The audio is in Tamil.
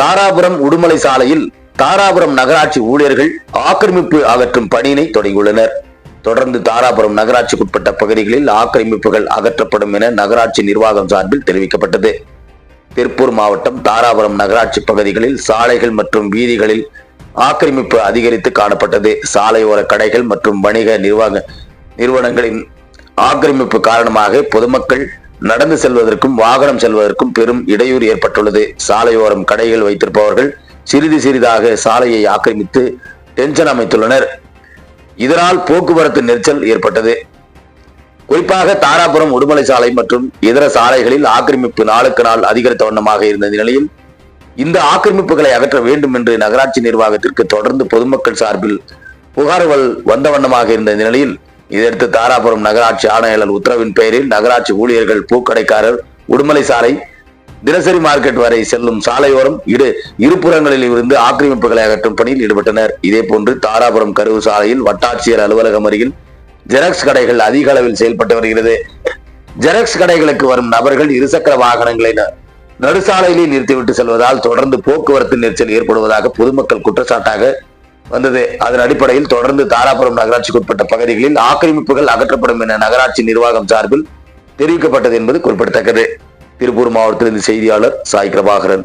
தாராபுரம் உடுமலை சாலையில் தாராபுரம் நகராட்சி ஊழியர்கள் ஆக்கிரமிப்பு அகற்றும் பணியினை தொடங்கியுள்ளனர். தொடர்ந்து தாராபுரம் நகராட்சிக்குட்பட்ட பகுதிகளில் ஆக்கிரமிப்புகள் அகற்றப்படும் என நகராட்சி நிர்வாகம் சார்பில் தெரிவிக்கப்பட்டது. திருப்பூர் மாவட்டம் தாராபுரம் நகராட்சி பகுதிகளில் சாலைகள் மற்றும் வீதிகளில் ஆக்கிரமிப்பு அதிகரித்து காணப்பட்டது. சாலையோர கடைகள் மற்றும் வணிக நிர்வாக நிறுவனங்களின் ஆக்கிரமிப்பு காரணமாக பொதுமக்கள் நடந்து செல்வதற்கும் வாகனம் செல்வதற்கும் பெரும் இடையூறு ஏற்பட்டுள்ளது. சாலையோரம் கடைகள் வைத்திருப்பவர்கள் சிறிது சிறிதாக சாலையை ஆக்கிரமித்து டென்ஷன் அமைத்துள்ளனர். இதனால் போக்குவரத்து நெரிசல் ஏற்பட்டது. குறிப்பாக தாராபுரம் உடுமலை சாலை மற்றும் இதர சாலைகளில் ஆக்கிரமிப்பு நாளுக்கு நாள் அதிகரித்த வண்ணமாக இருந்த நிலையில் இந்த ஆக்கிரமிப்புகளை அகற்ற வேண்டும் என்று நகராட்சி நிர்வாகத்திற்கு தொடர்ந்து பொதுமக்கள் சார்பில் புகார்கள் வந்த வண்ணமாக இருந்த நிலையில் இதையடுத்து தாராபுரம் நகராட்சி ஆணையாளர் உத்தரவின் பெயரில் நகராட்சி ஊழியர்கள் பூக்கடைக்காரர் உடுமலை சாலை தினசரி மார்க்கெட் வரை செல்லும் சாலையோரம் இடு இருபுறங்களில் இருந்து ஆக்கிரமிப்புகளை அகற்றும் பணியில் ஈடுபட்டனர். இதேபோன்று தாராபுரம் கருவு சாலையில் வட்டாட்சியர் அலுவலகம் அருகில் ஜெராக்ஸ் கடைகள் அதிக அளவில் செயல்பட்டு வருகிறது. ஜெராக்ஸ் கடைகளுக்கு வரும் நபர்கள் இருசக்கர வாகனங்களை நடுசாலையிலே நிறுத்திவிட்டு செல்வதால் தொடர்ந்து போக்குவரத்து நெரிசல் ஏற்படுவதாக பொதுமக்கள் குற்றச்சாட்டாக வந்தது. அதன் அடிப்படையில் தொடர்ந்து தாராபுரம் நகராட்சிக்கு உட்பட்ட பகுதிகளில் ஆக்கிரமிப்புகள் அகற்றப்படும் என நகராட்சி நிர்வாகம் சார்பில் தெரிவிக்கப்பட்டது என்பது குறிப்பிடத்தக்கது. திருப்பூர் மாவட்டத்திலிருந்து செய்தியாளர் சாய் பிரபாகரன்.